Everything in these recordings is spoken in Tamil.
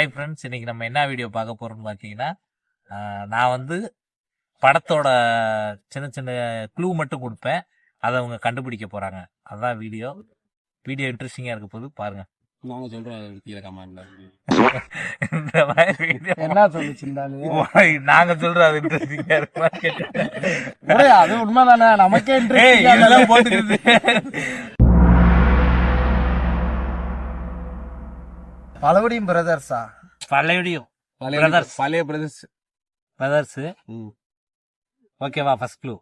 ஹாய் ஃப்ரெண்ட்ஸ் இன்னைக்கு நம்ம என்ன வீடியோ பார்க்க போறோம்னு பார்த்தீங்கன்னா நான் வந்து படத்தோட சின்ன சின்ன க்ளூ மட்டும் கொடுப்பேன். அதை அவங்க கண்டுபிடிக்க போறாங்க. அதான் வீடியோ வீடியோ இன்ட்ரெஸ்டிங்கா இருக்க போது பாருங்க. நாங்க சொல்றது அது இன்ட்ரெஸ்டிங்கா இருக்குமா ஒரே, அது உண்மைதானே? நமக்கே இருக்கு. போட்டுக்கிட்டு பலபடியும் பிரதர்ஸா பழையடியும். பழைய Brothers. பழைய பிரதர்ஸ் பிரதர்ஸ் ஓகேவா first clue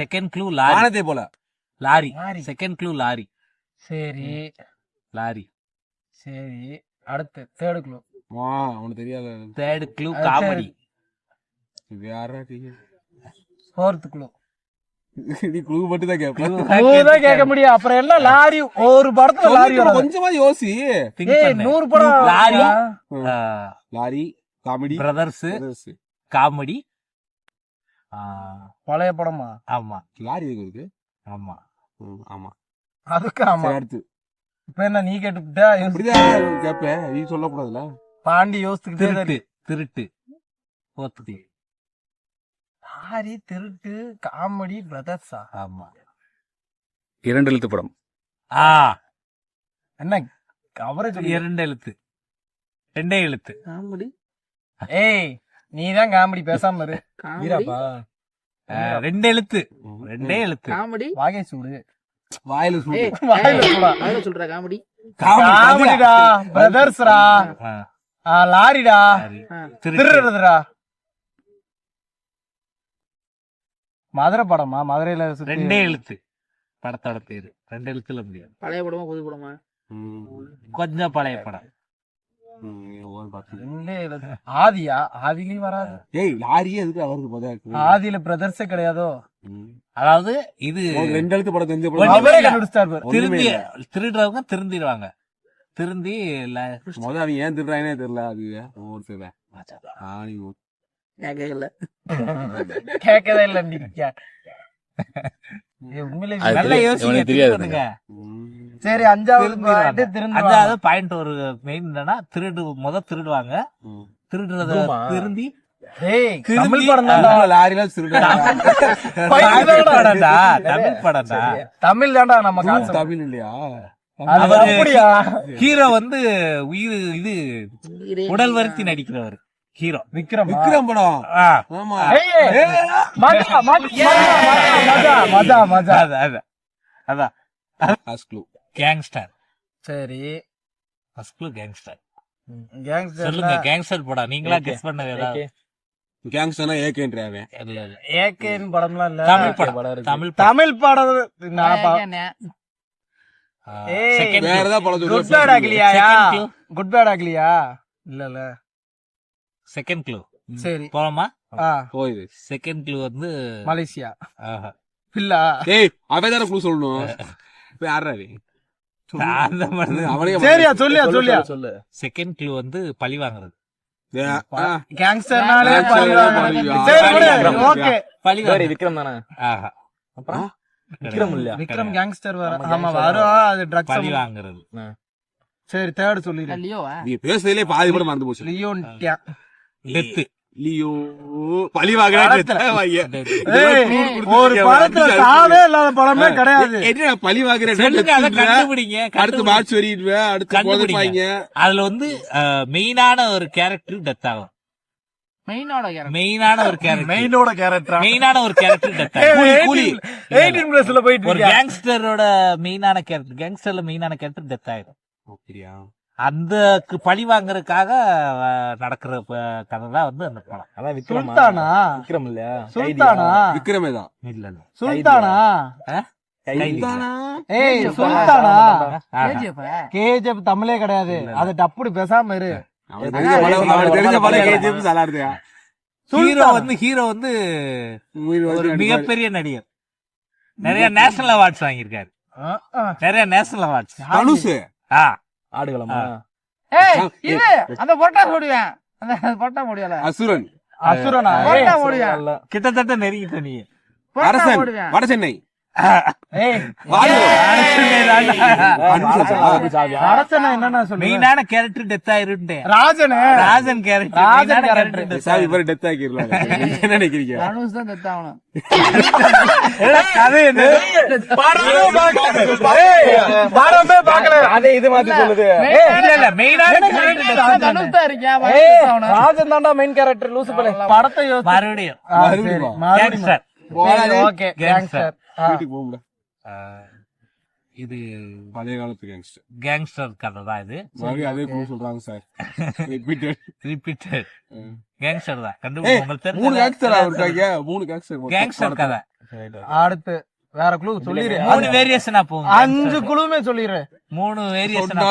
second clue lorry வானத்தை போல. Lorry lorry. Second clue lorry சரி. லாரி சரி. அடுத்து தேர்டு க்ளூ வா உனக்கு தெரியாத? தேர்ட் க்ளூ அது காமெடி. இது யாரா நீ ஃபோர்த் க்ளூ நீ குழு மட்டும் தான் கேட்ப கேட்க முடியும். அப்புறம் என்ன? லாரி ஒரு படத்துல லாரி வராது. கொஞ்சமா யோசி. ஏய் நூறு படம் lorry lorry comedy. Brothers comedy. பழைய படமா? ஆமா. லாரி இருக்கு ஆமா. ஆமா. அதுக்கு ஆமா. சரி அடுத்து. இப்ப என்ன நீ கேட்டுக்கிட்டா? இப்படிதான் கேட்பேன் நீ சொல்லக்கூடாதுல பாண்டி யோசிச்சுக்கிட்டே தான் திருட்டு. திருட்டு லாரி திருட்டு காமெடி பிரதர்ஸா ஆமா. இரண்டு எழுத்து படம். ஆ. என்ன கவரேஜ் இரண்டு எழுத்து. ரெண்டே எழுத்து. ஏய் நீ தான் காமெடி பேசாம இரு. வீராப்பா ரெண்டு எழுத்து. ரெண்டே எழுத்து. காமெடி. வாகை சூடு. வாயில சூடு. வாயில சூடா? அதுல சொல்ற காமெடி. காமெடிடா பிரதர்ஸ்ரா ஆ, லாரிடா? திருடுறதுடா? மதுரை படமா? மதுரையில சுத்தி- ரெண்டே எழுத்து. படத்தோட பேரு. ரெண்டு எழுத்துல முடியாது. பழைய படமா புது படமா? கொஞ்சம் பழைய படம். ஆதியா? ஆதிலையும் வராது. ஏய் லாரியே எதுக்கு அவருக்கு முதல் ஆதியில பிரதர்ஸே கிடையாதோ? அதாவது இது ரெண்டு எழுத்து படம் தெரிஞ்ச இல்ல. திருந்தி திருடுறவங்க திருந்திடுவாங்க. திருந்தி ல- முத அவன் ஏன் திருறானே தெரியல அது ஒரு சில ஆணி கேட்கல கேட்கவே இல்ல நீங்க. சரி அஞ்சாவது அஞ்சாவது பாயிண்ட் ஒரு மெயின் என்னன்னா திருடு முத திருடுவாங்க. திருடுறத திருந்தி தமிழ் படம் லாரில திருடா தமிழ் படம்டா தமிழ் படம்டா. தமிழ் தான்டா நம்ம காசு. தமிழ் இல்லையா? ஹீரோ வந்து உயிர் இது உடல் வருத்தி நடிக்கிறவர். ஹீரோ. விக்ரம்? விக்ரம் படம் ஆமா. மஜா மஜா மஜா மஜா மஜா அதான் அதான். கேங்ஸ்டர் சரி. ஃபர்ஸ்ட் க்ளூ கேங்ஸ்டர் கேங்ஸ்டர் சொல்லுங்க கேங்ஸ்டர் படம். நீங்களா கெஸ் பண்ணது ஏதாவது? கேங்ஸ்டர்னா ஏகேன்றாவே இல்ல இல்ல ஏகேன் படம்லாம் இல்ல. தமிழ் படம். தமிழ் படம். தமிழ் படம் நான் ஏய், செகண்ட் வேற ஏதாவது படம் குட் பேட் ஆகலியா. குட் பேட் ஆகலியா இல்ல இல்ல. செகண்ட் க்ளூ சரி. போலாமா? ஆ. போயிரு. செகண்ட் க்ளூ வந்து மலேசியா. இல்ல ஏய் அவன் தானே க்ளூ சொல்லணும். இப்ப யாரா சரியா சொல்லியா சொல்லியா? செகண்ட் க்ளூ வந்து பழி வாங்குறது. கேங்ஸ்டர்னாலே விடு, விக்ரம். ஓகே. பழி வாங்குறது. விக்ரம் தானே? ஆஹா. அப்புறம்? விக்ரம் இல்லையா? விக்ரம் கேங்ஸ்டர் வர ஆமா, வரும் அது பழி ட்ரக்ஸ் வாங்குறது. சரி தேர்ட் சொல்லிடு. லியோவா? நீ பேசுறதுலயே பாதி படம் மறந்து போச்சு. லியோன் டியா. டெத்து. லியோ ஒரு படத்துல சாவே இல்லாத படமே கிடையாது. என்ன பழி அடுத்து மார்ச் வரிடுவேன் அடுத்து. போதைப்பாங்க அதுல வந்து மெயினான ஒரு கேரக்டர் டெத் ஆகும். மெயினான ஒரு கேரக்டர் மெயினோட கேரக்டர் மெயினான ஒரு கேரக்டர் டெத் ஆகும். கூலி. போயிட்டு ஒரு? கேங்ஸ்டரோட மெயினான கேரக்டர் கேங்ஸ்டர்ல மெயினான கேரக்டர் டெத் ஆயிடும் அந்த பழி வாங்குறதுக்காக நடக்கிற கதை தான் வந்து அந்த படம். அதான் விக்ரம். சுல்தானா? விக்ரம் இல்லையா? சுல்தானா? விக்ரமே தான். இல்ல இல்ல. சுல்தானா. ஏய் சுல்தானா? ஆஹா. கேஜிஎஃப் தமிழே கிடையாது. அது டப்புடு பேசாம இரு. ஹீரோ வந்து ஹீரோ வந்து ஒரு மிகப்பெரிய நடிகர். நிறைய நேஷனல் அவார்ட்ஸ் வாங்கியிருக்காரு. நிறைய நேஷனல் அவார்ட்ஸ். தனுஷ். ஆ. ஆடுகளமா? ஏய் இது அந்த பொட்டா போடுவேன் அந்த பொட்டா முடியல அசுரன். அசுரனா? பொட்டா போடுவேன் கிட்டத்தட்ட நெருங்கிட்ட நீ. அரசன் வட சென்னை. மெயினான கேரக்டர் டெத் ஆயிருந்தேன் ராஜனு. ராஜன் கேரக்டர் ராஜன். கேரக்டர் சாவி மாதிரி டெத் ஆக்கிடலாம் என்ன நினைக்கிறீங்க? தனுஷ் தான் தெத்தாகணும் கதை என்ன? படமே பார்க்கல. ஏய், படமே பார்க்கல. அதே இது மாத்தி சொல்லுது. இல்ல இல்ல மெயினான கேரக்டர் தனுஷ் தான் இருக்கேன் ஏய், ராஜன் தான்டா மெயின் கேரக்டர் லூசு படத்தை மறுபடியும். சரி, ஓகே. வீட்டுக்கு இது பழைய காலத்து கேங்ஸ்டர் கேங்ஸ்டர் கதை தான் இது. மறுபடியும் அதே ப்ரூவ் சொல்றாங்க சார் ரிப்பீட்டட் ரிப்பீட்டட் கேங்ஸ்டர் தான். கண்டுபிடிச்சு உங்களுக்கு மூணு கேங்ஸ்டர் இருக்காங்க மூணு கேங்ஸ்டர் கேங்ஸ்டர் கதை. அடுத்து வேற குழு சொல்லிரு. மூணு வேரியேஷனா போகும் அஞ்சு குழுவுமே சொல்லிரு. மூணு வேரியேஷனா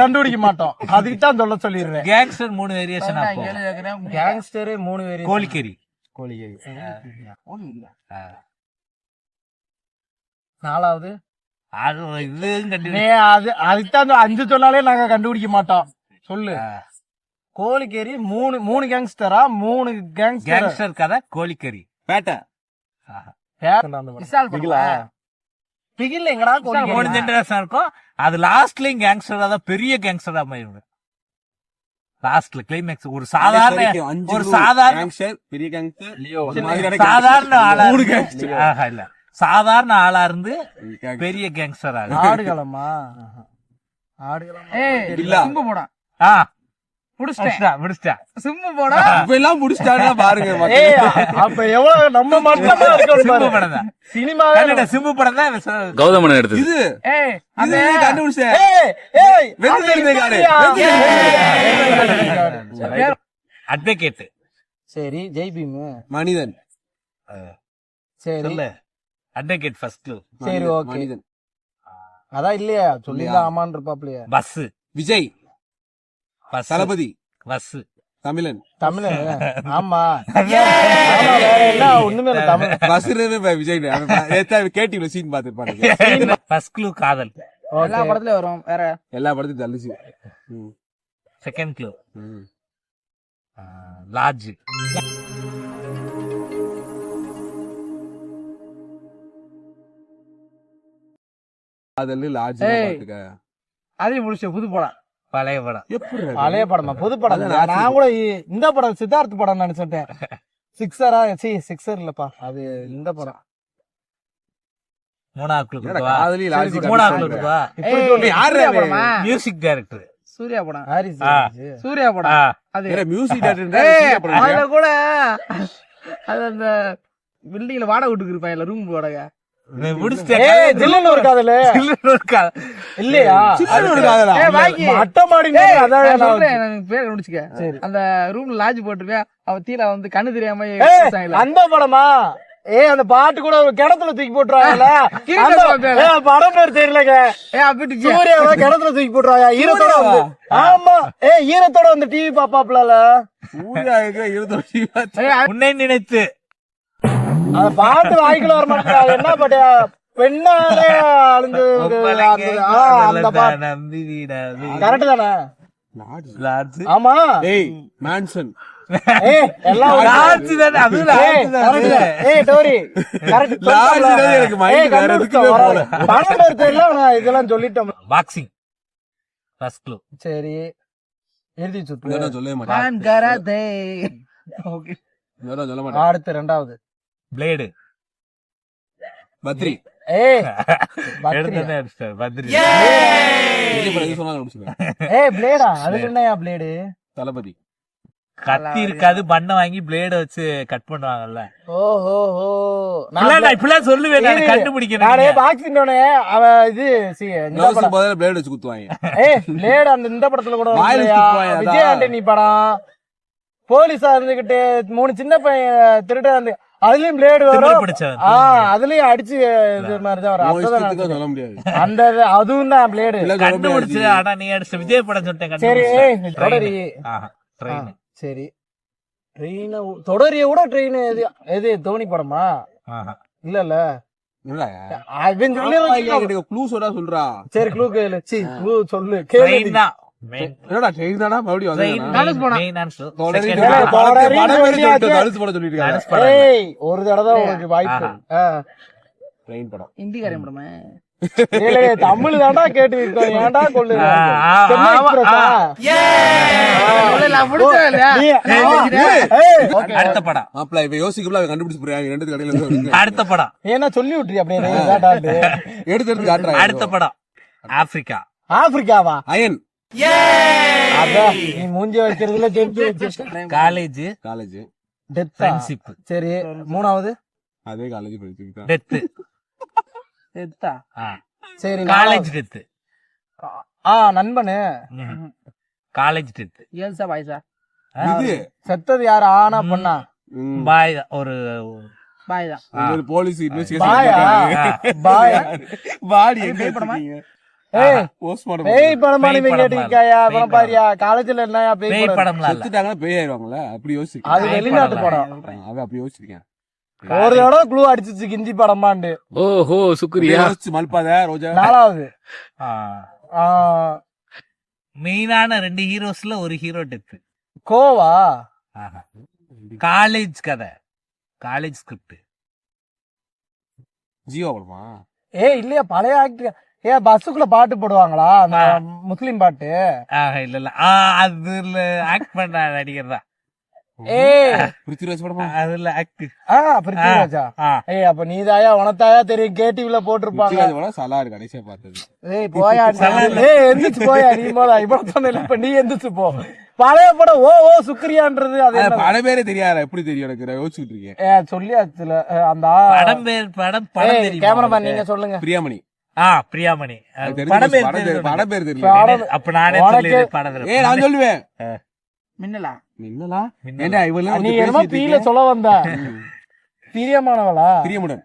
கண்டுபிடிக்க மாட்டோம். அதுக்கு தான் சொல்ல சொல்லிடுறேன். கேங்ஸ்டர் மூணு வேரியேஷனா போகும். கேங்ஸ்டரே மூணு பேர் கோழிக்கறி. கோழிகை ஆ. நாலாவது. அது நீ அது அதுக்கு தான் இந்த அஞ்சு சொன்னாலே நாங்க கண்டுபிடிக்க மாட்டோம். சொல்லு. ஆ. கோழிக்கேரி மூணு மூணு கேங்ஸ்டரா மூணு கேங்ஸ்டர் கேங்ஸ்டர் கதை கோழிக்கறி. பேட்டை? பிகில்? எங்கடா மூணு ஜெனரேஷன் இருக்கும். அது லாஸ்ட்லயும் கேங்ஸ்டரா தான் பெரிய கேங்ஸ்டரா மாறிடும் லாஸ்ட்ல கிளைமேக்ஸ் ஒரு சாதாரண ஒரு சாதாரண பெரிய கேங்ஸ்டர் சாதாரண ஆளா. ஆஹா, இல்ல. சாதாரண ஆளா இருந்து பெரிய கேங்ஸ்டர் ஆகுது. ஆடுகளமா ஆடுகளமா ஏய் இல்ல. போடான் ஆ. புடிச்சிட்டேன் முடிச்சிட்டா முடிச்சிட்டா சிம்பு போடா. இப்ப எல்லாம் முடிச்சிட்டாங்கன்னா பாருங்க. அப்ப எவ்வளவு நம்ம மட்டமா பாரு. படம் தான் சினிமா சிம்பு படம் தான் கௌதமன் எடுத்தது. இது ஏய் இது அந்த கண்டுபிடிச்சேன். ஏய் ஏய் வெந்து தெரிஞ்ச காரு. அட்வொகேட் சரி ஜெய் பீம். மனிதன். சரி. சொல்லு. அட்வொகேட் ஃபர்ஸ்ட் சரி ஓகே. மனிதன். அதான் இல்லையா சொல்லிடலாம் ஆமான் இருப்பாப்லையா. பஸ் விஜய். தளபதி. பஸ் தமிழன். தமிழ் ஆமா. ஆமா, வேற என்ன? ஒண்ணுமே தமிழ் பஸ் விஜய் கேட்டிவ்ல சீன் பாத்துருப்பாங்க ஃபர்ஸ்ட் க்ளூ காதல். எல்லா படத்துலயும் வரும் வேற. எல்லா படத்தையும் தள்ளிச்சு. செகண்ட் க்ளூ ம். லார்ஜ் காதல் லாட்ஜ். பாத்துக்க அதையும் முடிச்ச புது படம். பழைய படம். எப்படி பழைய படமா? புது படம் நான் கூட இந்த படம் சித்தார்த் படம் நினைச்சிட்டேன். சிக்ஸரா? சி சிக்ஸர் இல்லப்பா. அது இந்த படம். மியூசிக் டைரக்டர் சூர்யா படம். சூர்யா படம். அது. மியூசிக் அதுல கூட அது அந்த பில்டிங்ல வாடகை விட்டுக்கு இருப்பாங்க ரூம் வாடகை. ஜில்லுன்னு ஒரு காதல். இல்லையா? ஏய், பாக்கி. மட்ட மாடி ஏய், அதான் எனக்கு பேர். அந்த ரூம்ல லாட்ஜ் போட்டிருப்பேன் அவ தீல வந்து கண்ணு தெரியாம. அந்த படமா? ஏய் அந்த பாட்டு கூட ஒரு கிணத்துல தூக்கி போட்டுருவாங்கல்ல? படம் பேர். தெரியலங்க. ஏய், அப்படி. சூர்யாவை கிணத்துல தூக்கி போட்டுருவாங்க ஈரத்தோட வந்து ஆமா. ஏய் ஈரத்தோட வந்து டிவி பாப்பாப்ல சூர்யா இருக்கிற உன்னை நினைத்து. பாட்டு வாய்க்குள்ள வர மாட்டேங்குது. என்ன பாட்டு? பெண்ணாலே அழிஞ்சு அந்த- ஆ, அந்த பாட்டு. நம்பி விடாது. கரெக்ட் தானே? லார்ஜ். ஆமா. ஏய் மேன்சன் இதெல்லாம் சொல்லிட்டோம் பாக்ஸிங் சரி. எழுதி சொல்லவே மாட்டேன் அடுத்து ரெண்டாவது. பிளேடு பத்ரி. தளபதி. கத்தி இருக்காது பண்ண வாங்கி பிளேட வச்சு கட் பண்ணுவாங்கல்ல. ஓ ஹோ ஹோ இப்படிலாம் நான் இப்படிலாம் சொல்லுவேன் நான் இரு. கண்டுபிடிக்கணும் நானே நீங்க. பாக்ஸிங் அவன் இது சி பதில பிளேட் வச்சு குத்துவாங்க. ஏய் பிளேடு அந்த இந்த படத்துல கூட. விஜய் ஆண்டனி படம். போலீஸா இருந்துகிட்டு மூணு சின்ன பையன் திருட வந்து அதுலயும் பிளேடு வரும். அதுலயும் அடிச்சு இது வரும். நினைச்சேன். சொல்ல முடியாது. அந்த இது- அதுவும் தான் பிளேடு கண்டுபிடிச்சு. ஆனா நீ அடிச்ச விஜய் படம் சொல்லிட்டேன் சரி தொடரி. சரி. ட்ரெயின் தொடரிய கூட ட்ரெயின் எது எது தோனி படமா? ஆஹா. இல்ல இல்ல? அவன் சொல்லி சொல்றா சொல்றா. சரி க்ளூ கேளு. சி க்ளூ சொல்லு. கேளு என்னடா தானா? மறுபடியும் ஒரு தடவை உனக்கு வாய்ப்பு. படமா. ஏலே தமிழ் கேட்டு இருக்கோம் ஏன்டா கொள்ளு ஏய், அடுத்த படம். மாப்பிள்ள இப்ப யோசிக்கல அவன் கண்டுபிடிச்சு போறாங்க ரெண்டு கடையில இருந்து அடுத்த படம். நீ என்ன சொல்லி விட்டுறியா? அப்படியே? எடுத்து எடுத்து காட்டுறாங்க அடுத்த படம். ஆப்பிரிக்கா. ஆப்பிரிக்காவா? அயன். நீ மூஞ்சி வைக்கிறதுல தெரிஞ்சு வச்சு காலேஜ் காலேஜ் டெத்தா ஃப்ரெண்ட்ஷிப் சரி மூணாவது? அதே காலேஜ் படிச்சுக்கிட்டா. டெத்து டெத்தா ஆ. சரி காலேஜ் டெத்து ஆ நண்பனு. காலேஜ் டெத்து ஏல்சா பாய்ஸா இது. செத்தது யாரு? ஆனா பொண்ணா. பாய் ஒரு பாய் தான். போலீஸ் பாயா இன்வெஸ்டிகேஷன் பாயா பாடி எங்க பேய் படமா? வச்சிருக்கீங்க ஏய் போஸ்ட்மார்டம் பேய் படமா நீ பேய் படம் கேட்டிருக்காயா படம். பாரியா காலேஜ்ல என்னயா பேய் படம்? செத்துட்டாங்கன்னா பேய் ஆயிருவாங்கல்ல அப்படி யோசிச்சிருக்கேன். அது வெளிநாட்டு படம். அவன் அப்படி யோசிச்சிருக்கேன். ஒரு தடவை க்ளூ அடிச்சிச்சு ஹிந்தி படமாண்டு. ஓஹோ சுக்ரியா. மல்பாத ரோஜா. நாலாவது. மெயினான ரெண்டு ஹீரோஸ்ல ஒரு ஹீரோ டெத்து கோவா? காலேஜ் கதை. காலேஜ் ஸ்கிரிப்ட் ஜியோ படமா? ஏ இல்லையா பழைய ஆக்டர் ஏ பஸ்ஸுக்குள்ள பாட்டு போடுவாங்களா? அந்த முஸ்லிம் பாட்டு? இல்ல இல்ல. அதுல ஆக்ட் பண்ண நடிகர் தான் படமா? அதுல அப்ப நீதாயா உனத்தாயா தெரியும். கேடிவில போட்டிருப்பாங்க. படம் சலா இருக்கு கடைசியா பார்த்தது. ஏய் போயா. சல்லா. ஏய் எந்திரிச்சு போயா நீ போதா இவ்வளவு சொன்ன இப்ப நீ எந்திரிச்சு போ. பழைய படம் ஓ ஓ சுக்ரியான்றது அது? பல பேரே தெரியாது எப்படி தெரியும் எனக்கு? யோசிச்சுட்டு இருக்கேன். ஏ சொல்லியாச்சுல ஏ, அந்த படம் பேர் படம் படம் கேமராமேன்? நீங்க சொல்லுங்க. பிரியாமணி. ஆ பிரியாமணி. படம் பேர் படம் தெரியும் பேர் தெரியல. அப்ப நானே படம். ஏய் நான் சொல்லுவேன். மின்னலா? மின்னல். ஏண்டா இவெல்லாம் நீ என்னமோ பீல. சொல்ல வந்த. பிரியமானவளா? பிரியமுடன்.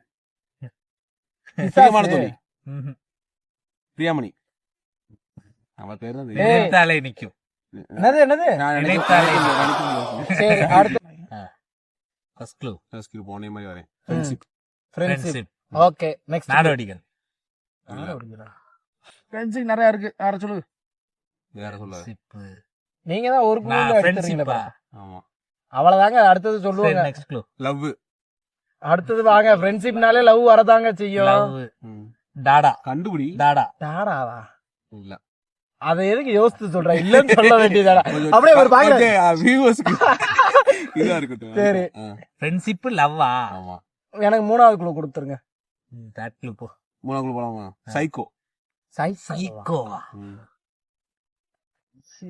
பிரியமான தோழி. பிரியாமணி. அவ பேர் தான் நினைத்தாலே நிக்கும். என்னது என்னது? நான் நினைத்தாலே சரி அடுத்து. ஃபர்ஸ்ட் க்ளூ ஸ்கில் போனே மாதிரி வரேன். Friendship friendship friendship okay next Nadodigal. ஃப்ரெண்ட்ஸுக்கு நிறைய இருக்கு. யார சொல்லு? வேற Friendship. நீங்க தான் ஒரு குழு எடுத்துறீங்களா? ஆமா. அவ்வளவுதாங்க அடுத்தது சொல்லுவாங்க. நெக்ஸ்ட் க்ளூ லவ் அடுத்தது வாங்க. ஃப்ரெண்ட்ஷிப்னாலே லவ் வரதாங்க செய்யும். லவ் டாடா. கண்டுபிடி. டாடா. யாராவா இல்ல. அதை எதுக்கு யோசித்து சொல்ற? இல்லன்னு சொல்ல வேண்டியதாடா அப்படியே ஒரு பாக்கல வியூவர்ஸ்க்கு இதா இருக்கட்டும் சரி. ஃப்ரெண்ட்ஷிப் லவ்வா ஆமா. எனக்கு மூணாவது குழு கொடுத்துருங்க. தட் க்ளூ போ. மூணாவது போலாமா சைக்கோ சைக்கோவா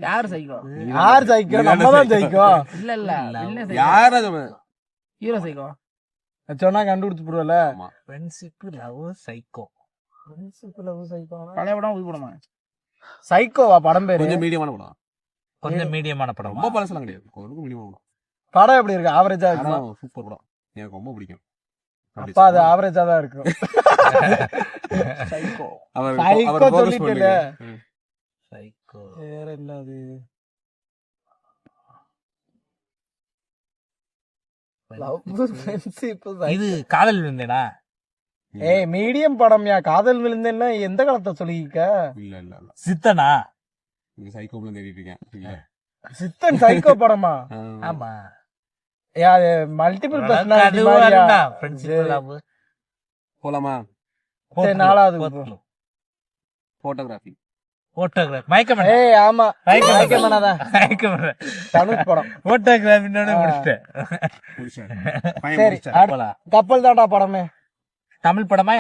யாரு சைக்கோ யார் ஜெயிக்கும் நம்ம தான் ஜெயிக்கும் இல்ல இல்ல சைக்கோ யார் அது ஹீரோ சைக்கோ சொன்னா கண்டுபிடிச்சு போடுவல ஃப்ரெண்ட்ஷிப் லவ் சைக்கோ பழைய படம் புது படமா சைக்கோவா படம் பேரு கொஞ்சம் மீடியமான படம் கொஞ்சம் மீடியமான படம் ரொம்ப பழசெல்லாம் கிடையாது படம் எப்படி இருக்கு ஆவரேஜா சூப்பர் படம் எனக்கு ரொம்ப பிடிக்கும் அப்பா அது ஆவரேஜா தான் இருக்கும். சைக்கோ சொல்லிட்டேல. ம். சைக்கோ வேற என்ன அது லவ் ஃப்ரெண்ட்ஷிப் இது காதல் விருந்தேனா? ஏய் மீடியம் படம்யா. காதல் விழுந்தேன்னா எந்த காலத்தை சொல்லிக்க இல்ல இல்ல சித்தனா? இல்ல. சித்தன் சைக்கோ படமா. ஆமா. Multiple personality. போலாமா? சரி, நாலாவது. Photography Photograph. மயக்கமேனா? ஏய் ஆமா? தனுஷ் படம். ஆ. முடிச்சிட்டேன். சரி. கப்பல் தான்டா படமே. தமிழ் படமா?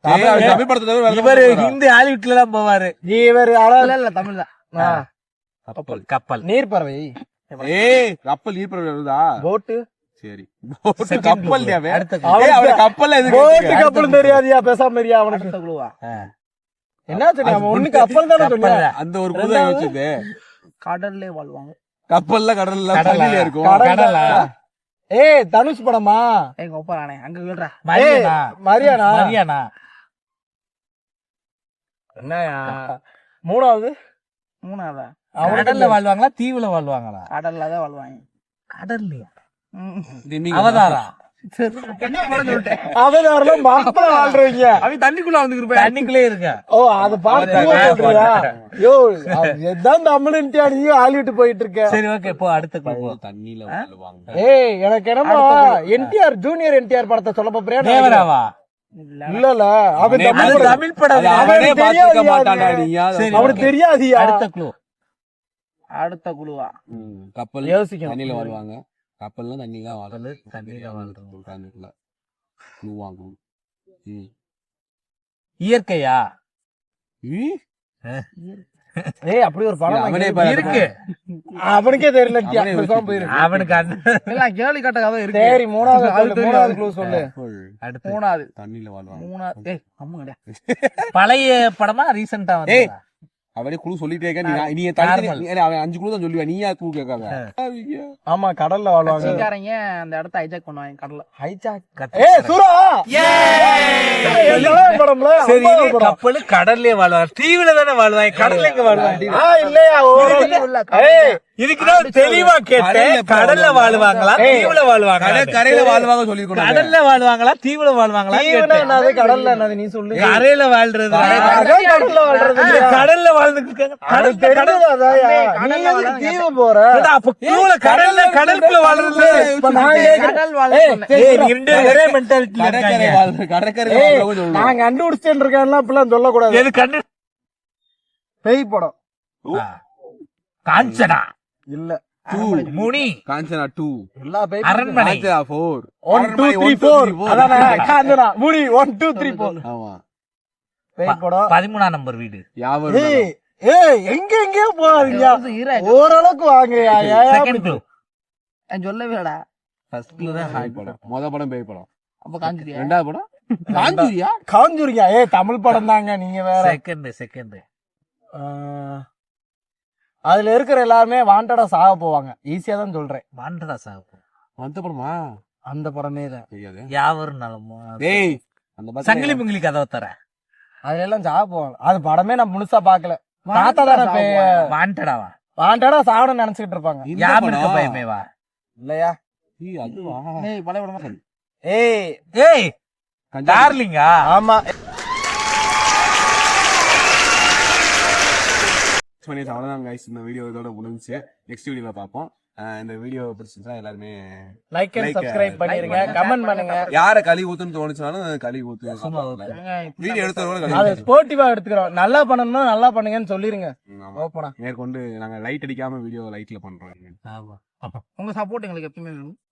தமிழ் படத்தை இவரு ஹிந்தி ஹாலிவுட்ல எல்லாம் போவாரு. இவர் இல்ல இல்ல தமிழ் தான். கப்பல். கப்பல். நீர்ப்பறவை. ஏய் கப்பல் ஈர்ப்பற வருதா போட்டு. சரி. போட்டு கப்பல் எதுக்கு போட்டு? கப்பல் தெரியாதியா? பேசாம இருயா அவனுக்கு. என்ன சொன்ன அவன் ஒண்ணு கப்பல் தானே சொன்ன கப்பல் தான். அந்த ஒரு புதுதை வச்சது கடல்லே வாழ்வாங்க. கப்பல்ல கடல்ல கடலா? தண்ணில இருக்கும். கடல் கடலா? ஏய் தனுஷ் படமா? எங்க ஒப்பா நானே. அங்க விழுறா மரியானா மரியானா? மரியானா? என்னயா மூணாவது? மூணாவதா? கடல்ல வாழ்வாங்களா? தீவுல வாழ்வாங்களா? கடல்ல தான் வாழ்வாங்க. கடல்லையா? அவதாரா? தண்ணிக்குள்ள இருக்க? ஓ அது ஆலிவிட்டு போயிட்டு இருக்க? சரி ஓகே போ அடுத்த தண்ணில வாழ்வாங்க. ஏய் எனக்கு என்னமோ என்டிஆர் ஜூனியர் என்டிஆர் படத்தை சொல்ல போறியா? தேவராவா? இல்ல இல்ல. அவன் தமிழ் படம். அவனுக்கு தெரியாது மாட்டான்டா. அடுத்த குழுவா? கப்பல் யோசிக்கணும். தண்ணியில வாழ்வாங்க கப்பல்ல தண்ணி தான் வாழும் தண்ணியில வாழ்றோம். உட்காந்துக்கல க்ளூ வாங்கும். இயற்கையா? ஏய் அப்படி ஒரு படம். இருக்கு. அவனுக்கே தெரியல அவனுக்கு அந்த கேள்வி கட்ட கதை இருக்கு. சரி மூணாவது. மூணாவது க்ளூ சொல்லு. அடுத்து மூணாவது. தண்ணியில வாழ்வாங்க. மூணாவது. ஏய் பழைய படமா ரீசெண்டா ஏய். வந்து அவனே குழு சொல்லிட்டே இருக்க நீ நீ அவன் அஞ்சு குழு தான் சொல்லுவா. நீ ஏன் குழு கேட்காத. ஆமா கடல்ல வாழ்வாங்க. அந்த இடத்த ஹைஜாக் பண்ணுவாங்க கடல்ல. ஹைஜாக் ஏய் சூரா! சரி. கப்பல் கடல்லே வாழ்வாங்க தீவுல தானே வாழ்வாங்க கடல்ல எங்க வாழ்வாங்க? இல்லையா இதுக்குதான் தெளிவா கேட்டேன். கடல்ல வாழ்வாங்களா? தீவுல வாழ்வாங்களா? கரையில வாழ்வாங்க சொல்லிருக்கணும் கடல்ல வாழ்வாங்களா? தீவுல வாழ்வாங்களா? என்னது? கடல்ல என்னது? நீ சொல்லு. கரையில வாழ்றது கடல்ல வாழ்றது? கடல்ல வாழ்ந்துட்டு. தீவு போற? அப்ப கடல்ல கடலுக்குள்ள வாழ்றது. நான். கடல் கடற்கரை கடற்கரை கண்டுபிடிச்சேன் இருக்கேன்லாம் இப்பெல்லாம் சொல்லக்கூடாது. எது கண்டு பேய் படம். காஞ்சனா. இல்ல. முனி காஞ்சனா டூ எல்லா Aranmanai four one two three four அதானே காஞ்சனா. முடி ஒன் டூ த்ரீ ஃபோர் ஆமா. பதிமூணாம் நம்பர் வீடு. ஏய் எங்க எங்கேயோ போகாதீங்க. ஓரளவுக்கு வாங்கயா செகண்ட் க்ளூ நான் தான் பேய் படம். முத படம் பேய் படம். அப்ப காஞ்சிரியா? ரெண்டாவது படம்? காஞ்சூரியா? காஞ்சூரியா. ஏய் தமிழ் படம் தாங்க. நீங்க வேற. செகண்ட் செகண்ட் ஆ, அதுல இருக்கிற எல்லாருமே வாண்டடா சாக போவாங்க. ஈஸியா தான் சொல்றேன். மாண்டடா சாகும் அந்த படமா? அந்த படமே தான் தெரியாது. யாவரும் நலமோ டேய் அந்த சங்கிலி முங்கிலி கதவை தர அதுல எல்லாம் சாக போவாங்க. அது படமே நான் முழுசா பாக்கல. தாத்தா தானே வாண்டடாவா வாண்டடா சாகணும்னு நினைச்சுக்கிட்டு இருப்பாங்க. இந்த யாம் இருக்க படம். பயமேவா இல்லையா? ஏய், அதுவா? ஏய் பழைய படமா ஏய் ஏய் கஞ்சா டார்லிங்கா? ஆமா. பண்ணி அவ்வளவுதான் guys. இந்த வீடியோ இதோட முடிஞ்சுச்சு. நெக்ஸ்ட் வீடியோல பார்ப்போம். இந்த வீடியோ பிடிச்சிருந்தா எல்லாருமே லைக் அண்ட் சப்ஸ்கிரைப் பண்ணிருங்க. கமெண்ட் பண்ணுங்க. யார களி ஊத்துன்னு தோணுச்சுனாலும் களி ஊத்து. வீடியோ எடுத்தவங்க அது. ஸ்போர்ட்டிவா எடுத்துக்கிறோம். நல்லா பண்ணணும்னா நல்லா பண்ணுங்கன்னு சொல்லிருங்க. ஓப்பனா. மேற்கொண்டு நாங்க லைட் அடிக்காம வீடியோ லைட்ல பண்றோம். ஆமா. உங்க சப்போர்ட் எங்களுக்கு எப்பயுமே வேணும்.